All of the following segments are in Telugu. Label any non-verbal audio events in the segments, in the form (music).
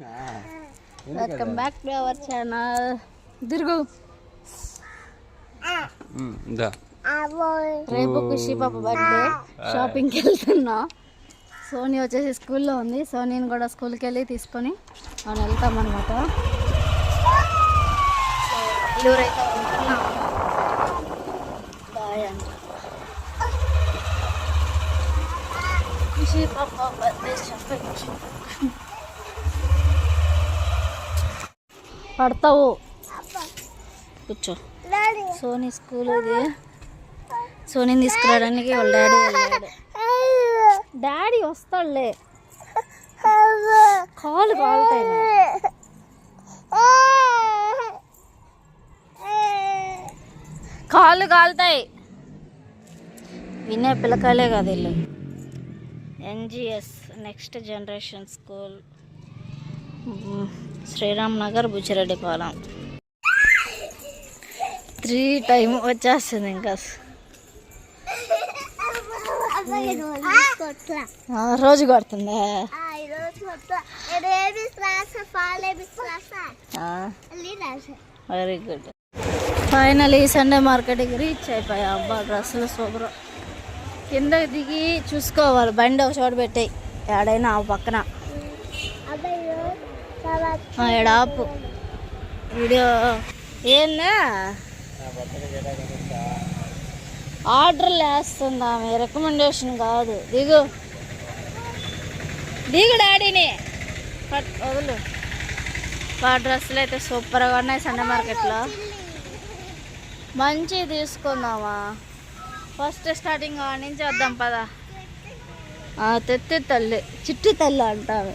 Welcome back to our channel దిరుగు. రేపు ఖుషి పాప బర్త్డే షాపింగ్కి వెళ్తున్నా. సోనీ వచ్చేసి స్కూల్లో ఉంది. సోనీని కూడా స్కూల్కి వెళ్ళి తీసుకొని మనం బాయ్ అంట. ఖుషి పాప బర్త్డే షాపింగ్ పడతావు. కూర్చో. సోనీ స్కూల్ ఇది. సోనీని తీసుకురావడానికి వాళ్ళ డాడీ వెళ్ళాడు. డాడీ వస్తాడులే. కాలు కాలుతాయి. కాళ్ళు కాలుతాయి. వినే పిల్లకాయలే కదా వీళ్ళు. NGS next generation school. Sriram Nagar Buchireddipalem. Three time వచ్చేస్తుంది ఇంకా. రోజు కొడుతుందా. వెరీ గుడ్ ఫైనలీ సండే మార్కెట్కి రీచ్ అయిపోయా. అబ్బా డ్రెస్సులు సూపర్. కింద దిగి చూసుకోవాలి. బండి ఒక చోట పెట్టాయి. ఏడైనా ఆ పక్కన. ఎడాపు వీడియో ఏందా? ఆర్డర్లు వేస్తుంది ఆమె రికమెండేషన్ కాదు. దిగు. దిగు డాడీని. వదులు. ఆ డ్రెస్సులు అయితే సూపర్గా ఉన్నాయి సండే మార్కెట్లో. మంచి తీసుకుందామా? ఫస్ట్ స్టార్టింగ్ నుంచి వద్దాం పదా. తెత్తి తల్లి. చిట్టి తల్లి అంటారు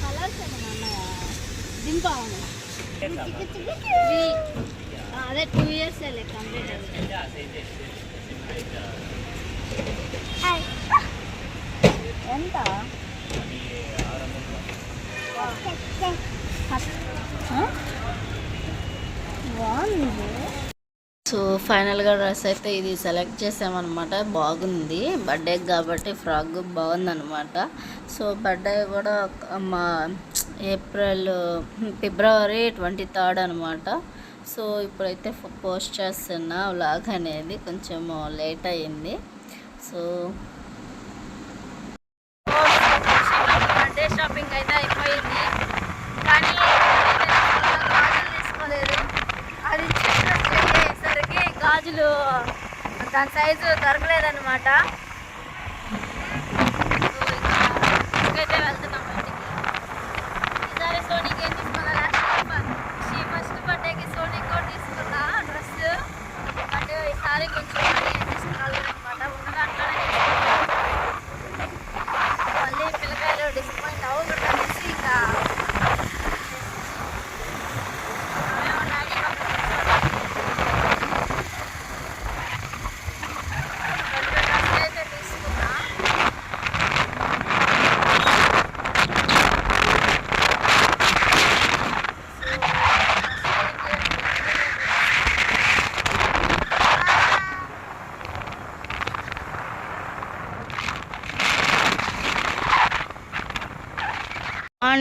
కలర్స్ ఏమైనా అదే టూ ఇయర్స్ కంప్లీట్ ఎంత? బాగుంది సో ఫైనల్గా డ్రెస్ అయితే ఇది సెలెక్ట్ చేసామన్నమాట. బాగుంది. బర్త్డే కాబట్టి ఫ్రాక్ బాగుందన్నమాట. సో బర్త్డే కూడా మా ఏప్రిల్ ఫిబ్రవరి ట్వంటీ థర్డ్ అనమాట సో ఇప్పుడైతే పోస్ట్ చేస్తున్నా వ్లాగ్ అనేది కొంచెం లేట్ అయ్యింది. సో బర్త్డే షాపింగ్ అయితే అయిపోయింది కానీ గాజులు తీసుకోలేదు అది సైజులు దాని సైజు దొరకలేదన్నమాట. సో ఇంకా వెళ్తున్నాం బయటికి ఈసారి సోనీకి ఏం తీసుకున్నా లాస్ట్ ఫస్ట్ బర్త్డేకి సోనీ కూడా తీసుకున్నా డ్రెస్ బట్ ఈసారి కొంచెం మనీ తీసుకోవాలన్నమాట ఉన్న దాంట్లోనే తీసుకున్నా. మళ్ళీ పిల్లకాయలు డిసప్పాయింట్ అవ్వకూడదు అనేసి ఇంకా మేము డాడీ పక్కన రెండు డ్రెస్సులు అయితే తీసుకున్నా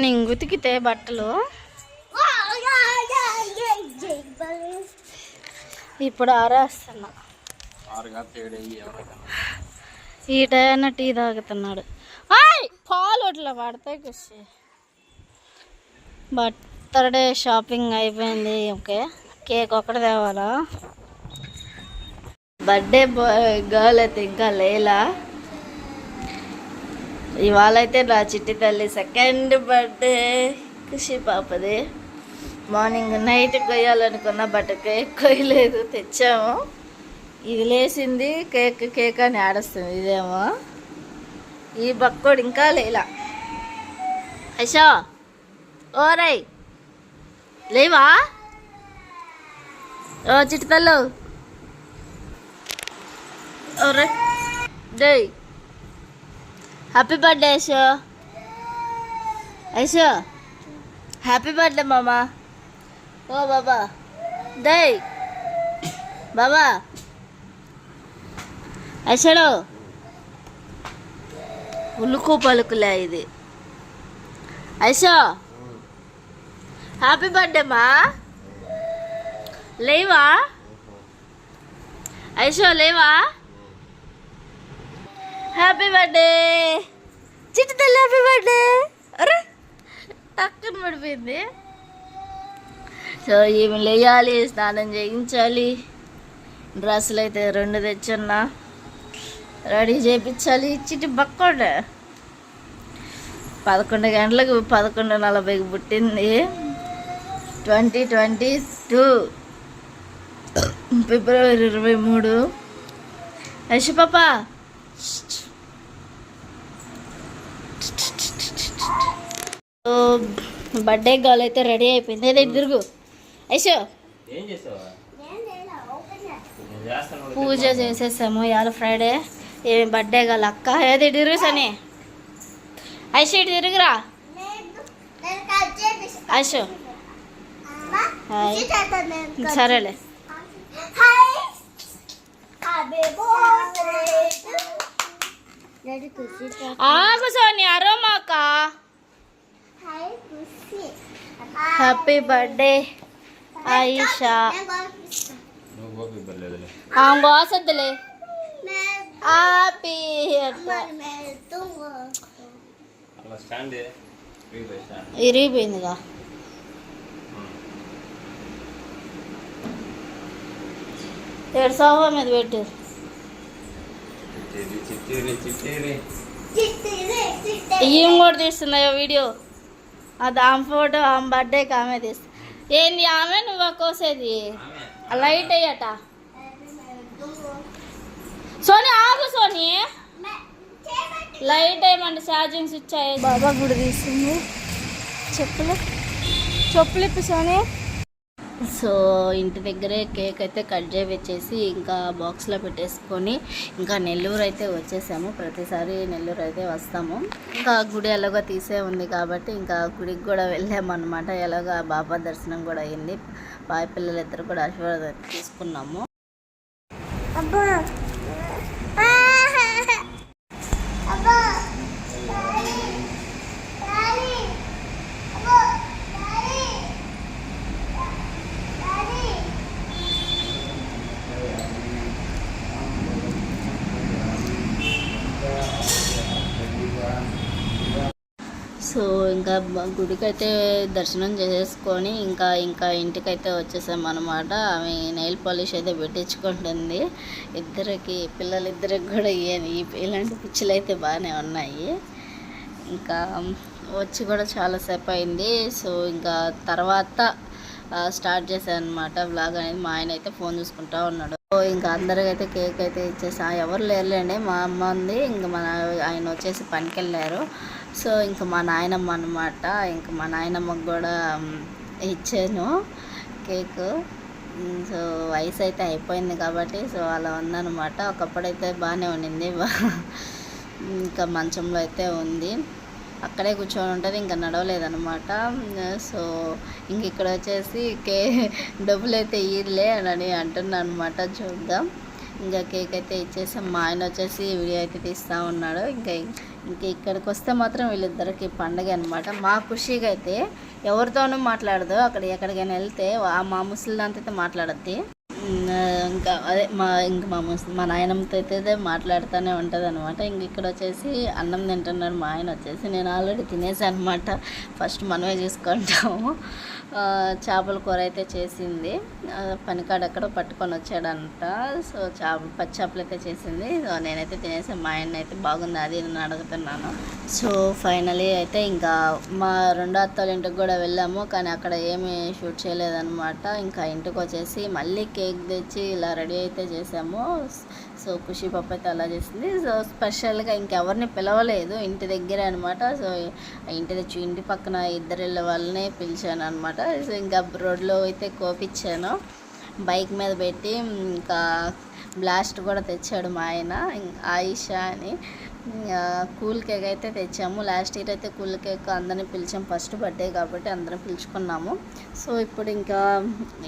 మార్నింగ్ ఉతికితే బట్టలు. ఇప్పుడు ఆరేస్తున్నా. ఈ టైన టీ తాగుతున్నాడు. పాలు అట్లా పడతాయి కృషి బర్త్డే షాపింగ్ అయిపోయింది ఓకే. కేక్ ఒకటి తేవాలా? బర్త్డే బాయ్ గర్ల్ అయితే ఇంకా లేలా? ఇవాళ అయితే నా చిట్టి తల్లి సెకండ్ బర్త్డే. ఖుషి పాపది. మార్నింగ్ నైట్ కొయ్యాలనుకున్న బట్ కేక్ కొయ్యలేదు తెచ్చాము. ఇది లేచింది కేక్ కేక్ అని ఆడస్తుంది ఇదేమో. ఈ బక్కోడు ఇంకా లేలా. ఐషా ఓరై లేవా? ఓ చిట్టి తల్లు. ఓరే day happy birthday Aishu Aishu happy birthday మామా ఓ బాబా దై బాబా ఐషాడు ఉలుకు పలుకులే ఇది. ఐషో హ్యాపీ బర్త్డే మా లేవా? ఐషో లేవా? హ్యాపీ బర్త్డే చిట్టి తల్లి హ్యాపీ బర్త్డే అరే టక్కున పడిపోయింది. సో ఈమె లేయాలి స్నానం చేయించాలి. డ్రెస్సులు అయితే రెండు తెచ్చున్నా. రెడీ చేయించాలి చిట్టి బక్కోడ. పదకొండు గంటలకు పదకొండు నలభైకి పుట్టింది. Twenty twenty two. ఫిబ్రవరి ఇరవై మూడు. యశు పాప. బర్త్డే గర్ల్ అయితే రెడీ అయిపోయింది. ఇటు తిరుగు. చేసావా? పూజ చేసేసాము ఇవాళ ఫ్రైడే. ఏమి బర్త్డే గల అక్క. ఏది తిరుగు సని ఐషు ఇటు తిరుగురా. ఐషు. సరేలే. ఆగు సోని అరోమాక హ్యాపీ బర్త్డే ఆయిషా అలా స్టాండ్ స్టాండ్ ఇరిగిపోయిందిగా. ఏడు సోఫా మీద పెట్టు. ఏం కూడా తీస్తున్నాయో వీడియో? అది ఆమె ఫోటో ఆమె బర్త్డేకి ఆమె తీస్తా. ఏంది ఆమె? నువ్వు కోసేది? లైట్ అయ్యట సోని ఆగు సోని. లైట్ ఏమంటే ఛార్జింగ్ స్విచ్ అయ్యేది. బాబా గుడి తీస్తుంది చెప్పులు చెప్పులు ఇప్పు సోని. సో ఇంటి దగ్గరే కేక్ అయితే కట్ చేయించేసి ఇంకా బాక్స్లో పెట్టేసుకొని ఇంకా నెల్లూరు అయితే వచ్చేసాము. ప్రతిసారి నెల్లూరు అయితే వస్తాము. ఇంకా గుడి ఎలాగో తీసే ఉంది కాబట్టి ఇంకా గుడికి కూడా వెళ్ళామన్నమాట. ఎలాగో బాబా దర్శనం కూడా అయింది. బాయ్ పిల్లలు ఇద్దరు కూడా ఆశీర్వాదం తీసుకున్నాము. సో ఇంకా గుడికైతే దర్శనం చేసేసుకొని ఇంకా ఇంకా ఇంటికైతే వచ్చేసాం అనమాట ఆమె నెయిల్ పాలిష్ అయితే పెట్టించుకుంటుంది. ఇద్దరికి పిల్లలిద్దరికి కూడా ఇలాంటి పిచ్చులు అయితే బాగానే ఉన్నాయి. ఇంకా వచ్చి కూడా చాలాసేపు అయింది. సో ఇంకా తర్వాత స్టార్ట్ చేశాను అనమాట వ్లాగ్ అనేది. మా ఆయన అయితే ఫోన్ చూసుకుంటా ఉన్నాడు. సో ఇంకా అందరికైతే కేక్ అయితే ఇచ్చేసా. ఎవరు లేరులేండి. మా అమ్మ ఉంది. ఇంకా మన ఆయన వచ్చేసి పనికి వెళ్ళారు. సో ఇంకా మా నాయనమ్మ అనమాట ఇంకా మా నాయనమ్మకు కూడా ఇచ్చాను కేక్. సో వయసు అయితే అయిపోయింది కాబట్టి సో అలా ఉందన్నమాట. ఒకప్పుడైతే బాగానే ఉండింది. (laughs) ఇంకా మంచంలో అయితే ఉంది. అక్కడే కూర్చొని ఉంటుంది ఇంకా నడవలేదనమాట సో ఇంక ఇక్కడ వచ్చేసి కే (laughs) డబ్బులు అయితే ఇయ్యలే అని అంటున్నాను అనమాట చూద్దాం. ఇంకా కేక్ అయితే ఇచ్చేసాం. మా ఆయన వచ్చేసి వీడియో అయితే తీస్తూ ఉన్నాడు. ఇంకా ఇంకా ఇక్కడికి వస్తే మాత్రం వీళ్ళిద్దరికి పండగ అనమాట మా ఖుషిగా అయితే ఎవరితోనూ మాట్లాడదు. అక్కడ ఎక్కడికైనా వెళ్తే ఆ మా ముసలిదాంతో అయితే మాట్లాడద్ది. ఇంకా అదే మా ఇంక మా ముస్ మా నాయనమ్మతో అయితే మాట్లాడుతూనే ఉంటుంది అనమాట ఇంక ఇక్కడ వచ్చేసి అన్నం తింటున్నాడు మా ఆయన వచ్చేసి. నేను ఆల్రెడీ తినేసాను అనమాట ఫస్ట్ మనమే చూసుకుంటాము. చేపల కూర అయితే చేసింది. ఆ, పనికాడ ఎక్కడో పట్టుకొని వచ్చాడంట. సో చేప పచ్చి చేపలు అయితే చేసింది. సో నేనైతే తినేసి మా ఆయన అయితే బాగుంది అది నేను అడుగుతున్నాను. సో ఫైనలీ అయితే ఇంకా మా రెండో అత్తల ఇంటికి కూడా వెళ్ళాము. కానీ అక్కడ ఏమీ షూట్ చేయలేదన్నమాట. ఇంకా ఇంటికి వచ్చేసి మళ్ళీ కేక్ తెచ్చి ఇలా రెడీ అయితే చేసాము. సో ఖుషి పప్పు అయితే అలా చేసింది. సో స్పెషల్గా ఇంకెవరిని పిలవలేదు. ఇంటి దగ్గరే అనమాట సో ఇంటి తెచ్చి ఇంటి పక్కన ఇద్దరు ఇళ్ళ వాళ్ళని పిలిచాను అనమాట సో ఇంకా రోడ్లో అయితే కోపించాను. బైక్ మీద పెట్టి ఇంకా బ్లాస్ట్ కూడా తెచ్చాడు మా ఆయన ఆయిషా అని. కూల్ కేక్ అయితే తెచ్చాము. లాస్ట్ ఇయర్ అయితే కూల్ కేక్ అందరిని పిలిచాం. ఫస్ట్ బర్త్డే కాబట్టి అందరం పిలుచుకున్నాము. సో ఇప్పుడు ఇంకా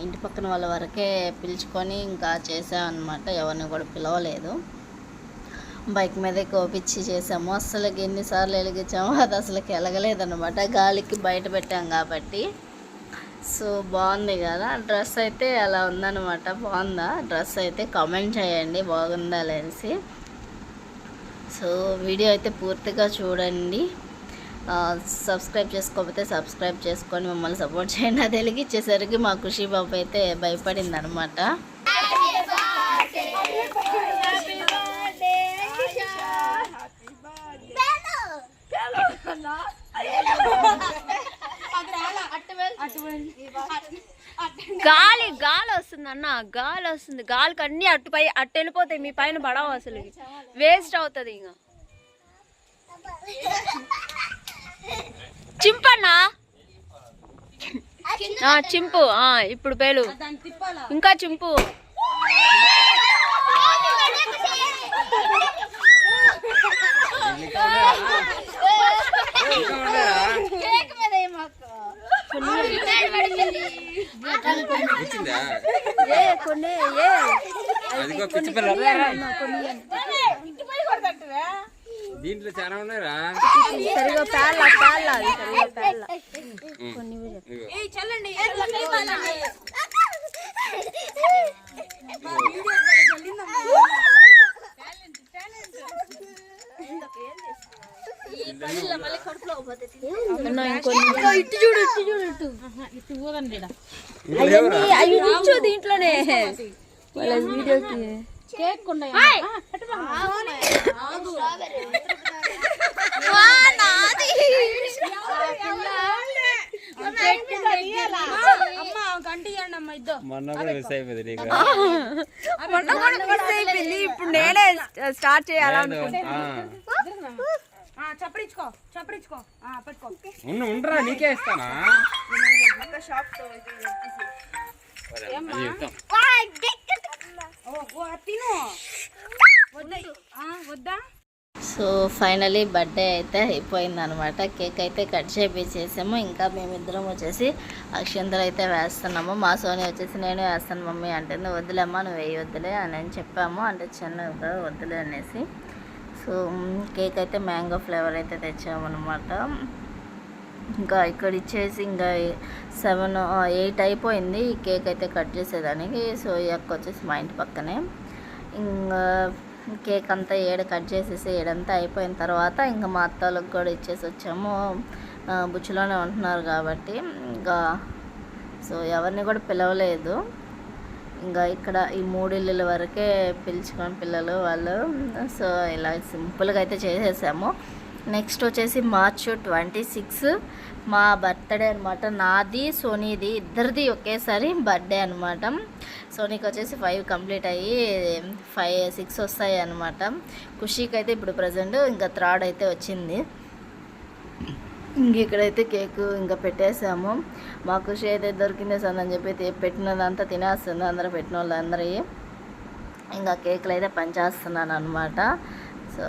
ఇంటి పక్కన వాళ్ళ వరకే పిలుచుకొని ఇంకా చేసామన్నమాట. ఎవరిని కూడా పిలవలేదు. బైక్ మీదే కోపించి చేసాము. అసలు ఎన్నిసార్లు వెలిగించాము అది అసలు వెలగలేదన్నమాట. గాలికి బయట పెట్టాం కాబట్టి. సో బాగుంది కదా. డ్రెస్ అయితే అలా ఉందన్నమాట. బాగుందా? డ్రెస్ అయితే కామెంట్ చేయండి. బాగుందా లేసి సో వీడియో అయితే పూర్తిగా చూడండి. సబ్స్క్రైబ్ చేసుకోకపోతే సబ్స్క్రైబ్ చేసుకొని మమ్మల్ని సపోర్ట్ చేయండి. అది వెలిగిచ్చేసరికి మా ఖుషి బాబు అయితే భయపడింది అనమాట గాలి గాలి వస్తుంది అన్న గాలి వస్తుంది. గాలికి అన్ని అట్టుపై అట్టు వెళ్ళిపోతాయి. మీ పైన పడవు అసలు. వేస్ట్ అవుతుంది ఇంకా. చింపన్నా? చింపు. ఆ, ఇప్పుడు పేలు. ఇంకా చింపు. వచ్చిందా ఏ కొన్ని ఏ. అదిగో పిచ్చి పిల్ల దీంట్లో చాలా ఉన్నారా సరిగా పేర్ల పేర్ల అది సరిగా పేర్ల. ఇదిగో. అన్న ఇంకొన్ని ఇటు చూడు ఇటు చూడు ఇటు? అవి దీంట్లోనే. వాళ్ళ వీడియోకి. ఇప్పుడు నేనే స్టార్ట్ చేయాలనుకుంటున్నా పట్టుకో. ఉండు ఉండరా నీకే ఇస్తానా? సో ఫైనలీ బర్త్డే అయితే అయిపోయింది అనమాట కేక్ అయితే కట్ చేపించేసాము ఇంకా మేమిద్దరం వచ్చేసి అక్షంతలు అయితే వేస్తున్నాము. మా సోని వచ్చేసి నేను వేస్తాను మమ్మీ అంటుంది. వద్దులేమ్మా నువ్వు వేయొద్దులే అని అని చెప్పాము. అంటే చిన్న వద్దులే అనేసి. సో కేక్ అయితే మ్యాంగో ఫ్లేవర్ అయితే తెచ్చామన్నమాట. ఇంకా ఇక్కడ ఇచ్చేసి ఇంకా సెవెన్ ఎయిట్ అయిపోయింది ఈ కేక్ అయితే కట్ చేసేదానికి. సో ఈ అక్క వచ్చేసి మా ఇంటి పక్కనే. ఇంకా కేక్ అంతా ఏడు కట్ చేసేసి ఏడంతా అయిపోయిన తర్వాత ఇంకా మా అత్తలకు కూడా ఇచ్చేసి వచ్చాము. బుచ్చులోనే బుచ్చిలోనే ఉంటున్నారు కాబట్టి ఇంకా సో ఎవరిని కూడా పిలవలేదు. ఇంకా ఇక్కడ ఈ మూడు వరకే పిలుచుకొని పిల్లలు వాళ్ళు. సో ఇలా సింపుల్గా అయితే చేసేసాము. నెక్స్ట్ వచ్చేసి మార్చ్ ట్వంటీ సిక్స్. మా బర్త్డే అనమాట నాది సోనీది ఇద్దరిది ఒకేసారి బర్త్డే అనమాట సోనీకి వచ్చేసి ఫైవ్ కంప్లీట్ అయ్యి ఫైవ్ సిక్స్ వస్తాయి అనమాట ఖుషీకి అయితే ఇప్పుడు ప్రజెంట్ ఇంకా థర్డ్ అయితే వచ్చింది. ఇక్కడైతే కేక్ ఇంకా పెట్టేసాము. మాకు ఖుషి అయితే దొరికిందే సార్ అని చెప్పి పెట్టినదంతా తినేస్తుంది అందరూ పెట్టిన వాళ్ళందరి ఇంకా కేకులు అయితే పనిచేస్తున్నాను అనమాట సో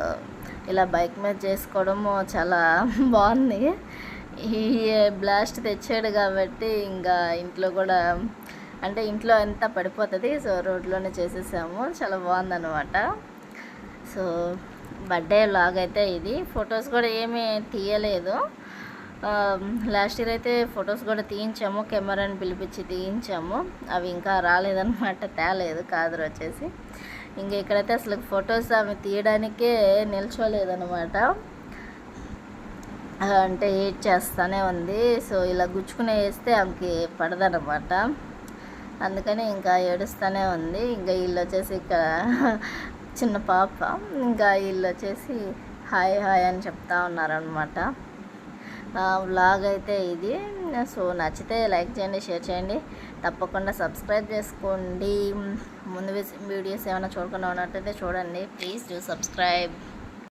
ఇలా బైక్ మీద చేసుకోవడము చాలా (laughs) బాగుంది. ఈ బ్లాస్ట్ తెచ్చాడు కాబట్టి ఇంకా ఇంట్లో కూడా అంటే ఇంట్లో ఎంత పడిపోతుంది సో రోడ్లోనే చేసేసాము. చాలా బాగుందన్నమాట. సో బర్త్డే లాగ్ అయితే ఇది. ఫొటోస్ కూడా ఏమీ తీయలేదు. Um, లాస్ట్ ఇయర్ అయితే ఫొటోస్ కూడా తీయించాము కెమెరాని పిలిపించి తీయించాము. అవి ఇంకా రాలేదన్నమాట తేలేదు కాదురు వచ్చేసి. ఇంకా ఇక్కడైతే అసలు ఫొటోస్ అవి తీయడానికే నిల్చోలేదన్నమాట. అంటే ఏడ్ చేస్తూనే ఉంది. సో ఇలా గుచ్చుకునే వేస్తే ఆమెకి పడదనమాట అందుకని ఇంకా ఏడుస్తూనే ఉంది. ఇంకా వీళ్ళు వచ్చేసి ఇక్కడ చిన్న పాప. ఇంకా వీళ్ళు వచ్చేసి హాయ్ హాయ్ అని చెప్తా ఉన్నారనమాట వ్లాగ్ అయితే ఇది. సో నచ్చితే లైక్ చేయండి షేర్ చేయండి. తప్పకుండా సబ్స్క్రైబ్ చేసుకోండి. ముందు వీడియోస్ ఏమైనా చూడకుండా ఉన్నట్టయితే చూడండి. Please do subscribe.